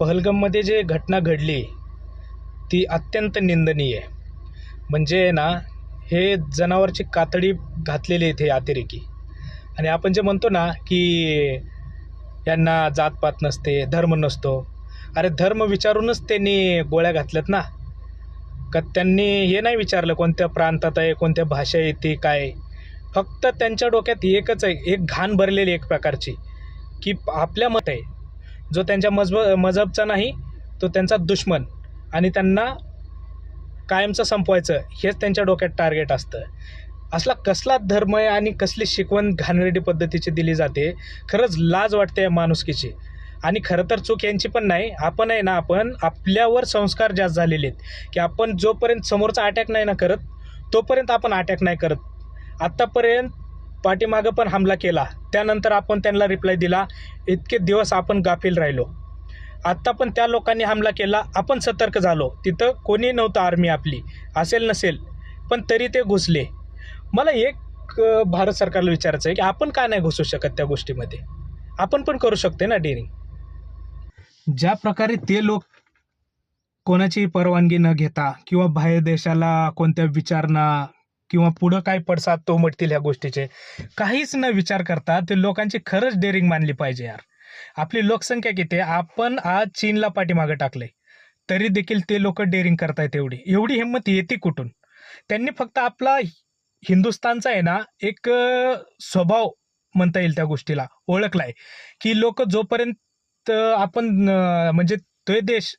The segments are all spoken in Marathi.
पहलगममध्ये जे घटना घडली ती अत्यंत निंदनीय. आहे म्हणजे आहे ना हे जनावरची कातडी घातलेली आहेत हे अतिरेकी आणि आपण जे म्हणतो ना की यांना जातपात नसते धर्म नसतो. अरे धर्म विचारूनच त्यांनी गोळ्या घातल्यात ना. का त्यांनी हे नाही विचारलं कोणत्या प्रांतात आहे कोणत्या भाषा येते काय फक्त त्यांच्या डोक्यात एकच आहे एक घाण भरलेली एक प्रकारची की आपल्या मत आहे जो त्यांच्या मजब मजहबचा नाही तो त्यांचा दुश्मन. आणि त्यांना कायमचं संपवायचं हेच त्यांच्या डोक्यात टार्गेट असतं. असला कसला धर्म आहे आणि कसली शिकवण घाणेरडी पद्धतीची दिली जाते खरंच लाज वाटते या माणुसकीची. आणि खरं तर चूक यांची पण नाही आपण आहे ना आपण आपल्यावर संस्कार जास्त झालेले आहेत. की आपण जोपर्यंत समोरचा अटॅक नाही ना करत तोपर्यंत आपण अटॅक नाही करत. आत्तापर्यंत पाठीमागं पण हमला केला. त्यानंतर आपण त्यांना रिप्लाय दिला इतके दिवस आपण गाफील राहिलो. आत्ता पण त्या लोकांनी हमला केला आपण सतर्क झालो. तिथं कोणी नव्हतं आर्मी आपली. असेल नसेल पण तरी ते घुसले. मला एक भारत सरकारला विचारायचं आहे की आपण का नाही घुसू शकत त्या गोष्टीमध्ये? आपण पण करू शकते ना डेअरिंग? ज्या प्रकारे ते लोक कोणाची परवानगी न घेता किंवा बाहेर देशाला कोणत्या विचारणा किंवा पुढं काय पडसाद तो मटतील ह्या गोष्टीचे काहीच न विचार करता ते लोकांची खरंच डेअरिंग मानली पाहिजे यार. आपली लोकसंख्या किती आपण आज चीनला पाठीमागे टाकले तरी देखील ते लोक डेअरिंग करतायत एवढी. एवढी हिंमत येते कुठून? त्यांनी फक्त आपला हिंदुस्थानचा आहे ना एक स्वभाव म्हणता येईल त्या गोष्टीला ओळखलाय. की लोक जोपर्यंत आपण म्हणजे तो देश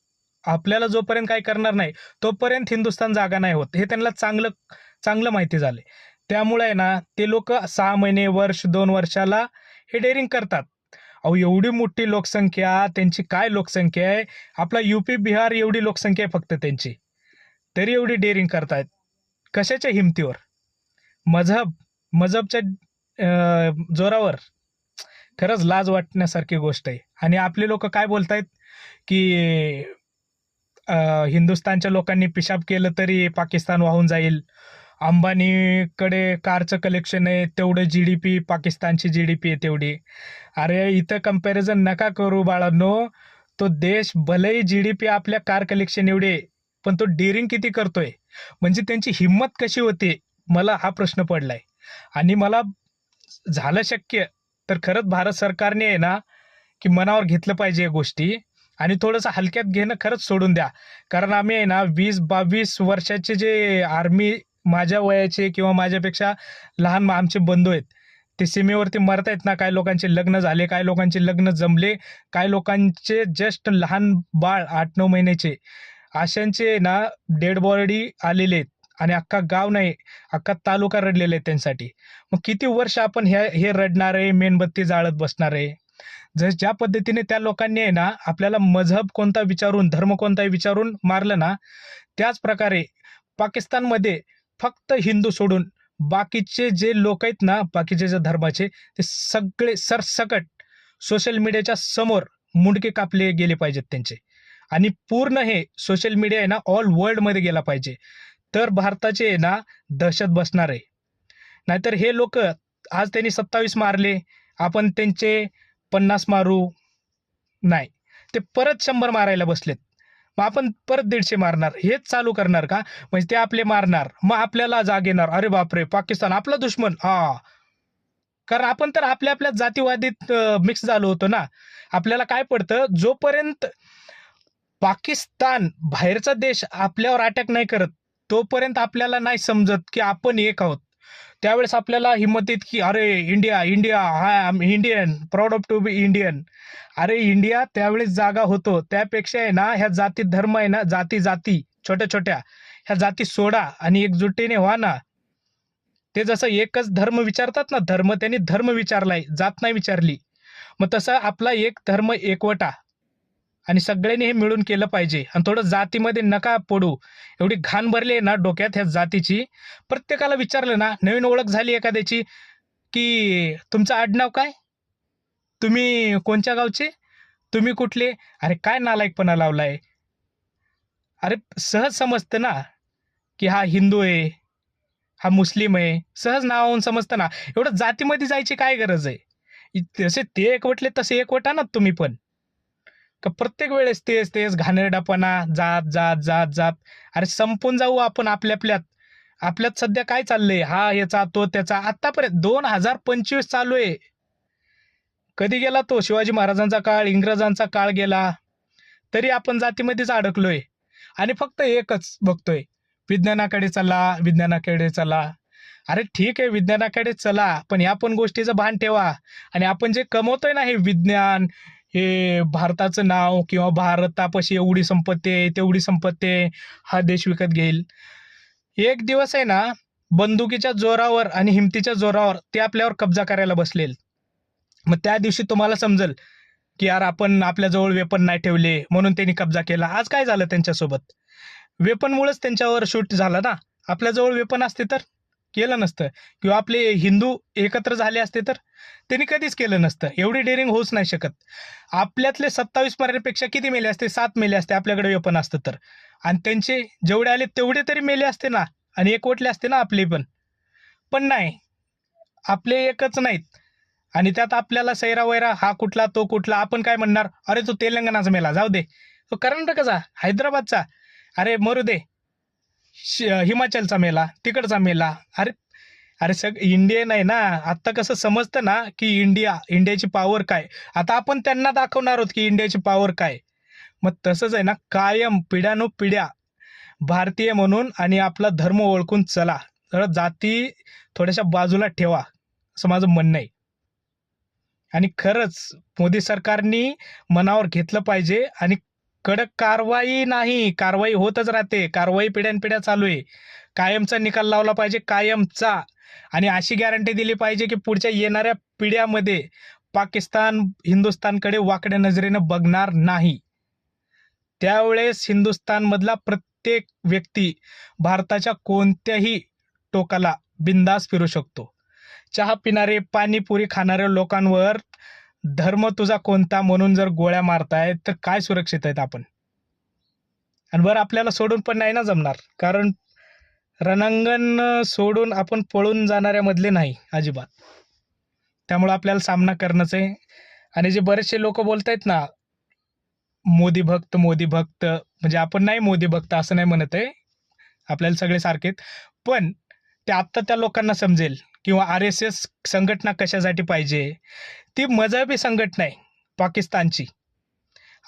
आपल्याला जोपर्यंत काय करणार नाही तोपर्यंत हिंदुस्थान जागा नाही होत. हे त्यांना चांगलं चांगलं माहिती झाले. त्यामुळे आहे ना ते लोक सहा महिने वर्ष दोन वर्षाला हे डेअरिंग करतात. अहो एवढी मोठी लोकसंख्या त्यांची काय लोकसंख्या आहे? आपला युपी बिहार एवढी लोकसंख्या आहे फक्त त्यांची. तरी एवढी डेअरिंग करतायत. कशाच्या हिमतीवर? मजहब मजहबच्या जोरावर. खरंच लाज वाटण्यासारखी गोष्ट आहे. आणि आपले लोक काय बोलतायत? की हिंदुस्तानच्या हिंदुस्थानच्या लोकांनी पिशाब केलं तरी पाकिस्तान वाहून जाईल. अंबानीकडे कारचं कलेक्शन आहे तेवढं जी डी पी पाकिस्तानची जी डी पी आहे तेवढी. अरे इथं कंपॅरिझन नका करू बाळांनो. तो देश भलेही जी डी पी आपल्या कार कलेक्शन एवढे पण तो डेअरिंग किती करतोय? म्हणजे त्यांची हिंमत कशी होते? मला हा प्रश्न पडलाय. आणि मला झालं शक्य तर खरंच भारत सरकारने आहे ना की मनावर घेतलं पाहिजे या गोष्टी. आणि थोडंसं हलक्यात घेणं खरंच सोडून द्या. कारण आम्ही आहे ना वीस बावीस वर्षाचे जे आर्मी माझ्या वयाचे किंवा माझ्यापेक्षा लहान आमचे बंधू आहेत. ते सीमेवरती मरतायत ना काय लोकांचे लग्न झाले काय लोकांचे लग्न जमले काय लोकांचे जस्ट लहान बाळ आठ नऊ महिन्याचे. अशांचे ना डेड बॉडी आलेले आहेत आणि अख्खा गाव नाही अख्खा तालुका रडलेला आहे त्यांसाठी मग किती वर्ष आपण ह्या हे रडणार आहे मेणबत्ती जाळत बसणार आहे? जस ज्या पद्धतीने त्या लोकांनी आहे ना आपल्याला मजहब कोणता विचारून धर्म कोणता विचारून मारलं ना त्याच प्रकारे पाकिस्तानमध्ये फक्त हिंदू सोडून बाकीचे जे लोक आहेत ना बाकीचे जे धर्माचे ते सगळे सरसकट सोशल मीडियाच्या समोर मुंडके कापले गेले पाहिजेत त्यांचे. आणि पूर्ण हे सोशल मीडिया आहे ना ऑल वर्ल्डमध्ये गेला पाहिजे. तर भारताचे आहे ना दहशत बसणार आहे. नाहीतर हे लोक आज त्यांनी सत्तावीस मारले आपण त्यांचे पन्नास मारू. नाही. ते परत शंभर मारायला बसलेत. मग आपण परत दीडशे मारणार. हेच चालू करणार का? म्हणजे ते आपले मारणार. मग आपल्याला जाग येणार. अरे बापरे! पाकिस्तान आपला दुश्मन. हा. कारण आपण तर आपल्या आपल्या जातीवादीत मिक्स झालो होतो ना. आपल्याला काय पडतं? जोपर्यंत पाकिस्तान बाहेरचा देश आपल्यावर अटॅक नाही करत तोपर्यंत आपल्याला नाही समजत की आपण एक आहोत. त्यावेळेस आपल्याला हिंमत येत की अरे India India I am Indian proud of to be Indian अरे इंडिया त्यावेळेस जागा होतो त्यापेक्षा आहे ना ह्या जाती धर्म आहे ना जाती जाती छोट्या छोट्या ह्या जाती सोडा आणि एकजुटीने व्हा ना. ते जसं एकच धर्म विचारतात ना धर्म त्यांनी धर्म विचारलाय जात नाही विचारली. मग तसं आपला एक धर्म एकवटा आणि सगळ्यांनी हे मिळून केलं पाहिजे. आणि थोडं जातीमध्ये नका पडू. एवढी घाण भरली आहे ना डोक्यात ह्या जातीची. प्रत्येकाला विचारलं ना नवीन ओळख झाली एखाद्याची की तुमचं आडनाव काय? तुम्ही कोणत्या गावचे? तुम्ही कुठले? अरे काय नालायकपणा लावलाय? अरे सहज समजतं ना की हा हिंदू आहे हा मुस्लिम आहे. सहज नावाहून समजतं ना. एवढं जातीमध्ये जायची काय गरज आहे? जसे ते एकवटले तसे एकवटा ना तुम्ही पण. का प्रत्येक वेळेस तेच तेच घाणेरडापणा जात जात जात जात. अरे संपून जाऊ आपण आपल्या आपल्यात आपल्यात सध्या काय चाललंय? हा याचा तो त्याचा. आत्तापर्यंत दोन हजार पंचवीस चालू आहे. कधी गेला तो? शिवाजी महाराजांचा काळ इंग्रजांचा काळ गेला. तरी आपण जातीमध्येच अडकलोय. आणि फक्त एकच बघतोय. विज्ञानाकडे चला विज्ञानाकडे चला. अरे ठीक आहे विज्ञानाकडे चला. पण या पण गोष्टीचं भान ठेवा. आणि आपण जे कमवतोय ना हे विज्ञान हे भारताचं नाव किंवा भारतापाशी एवढी संपत्ती आहे तेवढी संपत्ती आहे हा देश विकत घेईल. एक दिवस आहे ना बंदुकीच्या जोरावर आणि हिमतीच्या जोरावर ते आपल्यावर कब्जा करायला बसलेल. मग त्या दिवशी तुम्हाला समजेल की यार आपण आपल्याजवळ वेपन नाही ठेवले म्हणून त्यांनी कब्जा केला. आज काय झालं त्यांच्यासोबत? वेपनमुळेच त्यांच्यावर शूट झाला ना? आपल्याजवळ वेपन असते तर? केलं नसतं. किंवा आपले हिंदू एकत्र झाले असते तर? त्यांनी कधीच केलं नसतं. एवढी डेअरिंग होऊच नाही शकत. आपल्यातले सत्तावीस मराठीपेक्षा किती मेले असते? सात मेले असते. आपल्याकडे वेपन असतं तर. आणि त्यांचे जेवढे आले तेवढे तरी मेले असते ना? आणि एकवटले असते ना आपले पण? पण नाही. आपले एकच नाहीत. आणि त्यात आपल्याला सैरा वैरा हा कुठला तो कुठला आपण काय म्हणणार? अरे तो तेलंगणाचा मेला. जाऊ दे. तो कर्नाटकाचा हैदराबादचा. अरे मरू दे. हिमाचलचा मेला तिकडचा मेला. अरे अरे सग इंडियन आहे ना. आत्ता कसं समजतं ना की इंडिया इंडियाची पॉवर काय? आता आपण त्यांना दाखवणार आहोत की इंडियाची पॉवर काय. मग तसंच आहे ना कायम पिढ्यानो पिढ्या भारतीय म्हणून आणि आपला धर्म ओळखून चला. तर जाती थोड्याशा बाजूला ठेवा. असं माझं म्हणणं आहे. आणि खरंच मोदी सरकारनी मनावर घेतलं पाहिजे आणि कडक कारवाई नाही कारवाई होतच राहते. कारवाई पिढ्यानपिढ्या चालू आहे. कायमचा निकाल लावला पाहिजे कायमचा. आणि अशी गॅरंटी दिली पाहिजे की पुढच्या येणाऱ्या पिढ्यामध्ये पाकिस्तान हिंदुस्थानकडे वाकड्या नजरेनं बघणार नाही. त्यावेळेस हिंदुस्थानमधला प्रत्येक व्यक्ती भारताच्या कोणत्याही टोकाला बिंदास फिरू शकतो. चहा पिणारे पाणीपुरी खाणाऱ्या लोकांवर धर्म तुझा कोणता म्हणून जर गोळ्या मारतायत तर काय सुरक्षित आहेत आपण? आणि बरं आपल्याला सोडून पण नाही ना जमणार. कारण रणांगण सोडून आपण पळून जाणाऱ्यामधले नाही अजिबात. त्यामुळं आपल्याला सामना करणंच आहे. आणि जे बरेचसे लोक बोलत आहेत ना मोदी भक्त मोदी भक्त म्हणजे आपण नाही मोदी भक्त असं नाही म्हणत आहे. आपल्याला सगळे सारखेत पण ते आत्ता त्या लोकांना समजेल. किंवा आर एस एस संघटना कशासाठी पाहिजे? ती मजहबी संघटना आहे पाकिस्तानची.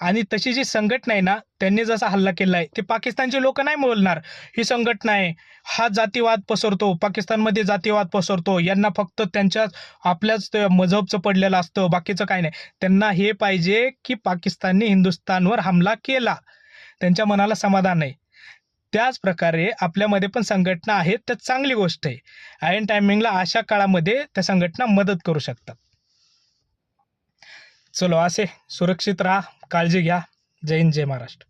आणि तशी जी संघटना आहे ना त्यांनी जसा हल्ला केला आहे ते पाकिस्तानचे लोक नाही बोलणार. ही संघटना आहे हा जातीवाद पसरतो पाकिस्तानमध्ये जातीवाद पसरतो यांना फक्त त्यांच्या आपल्याच ते मजहबचं पडलेलं असतं बाकीचं काय नाही. त्यांना हे पाहिजे की पाकिस्तानने हिंदुस्थानवर हमला केला. त्यांच्या मनाला समाधान आहे. त्याच प्रकारे आपल्यामध्ये पण संघटना आहेत तर चांगली गोष्ट आहे. ऐन टायमिंगला अशा काळामध्ये त्या संघटना मदत करू शकतात. चलो असे सुरक्षित राहा काळजी घ्या. जय हिंद जय महाराष्ट्र.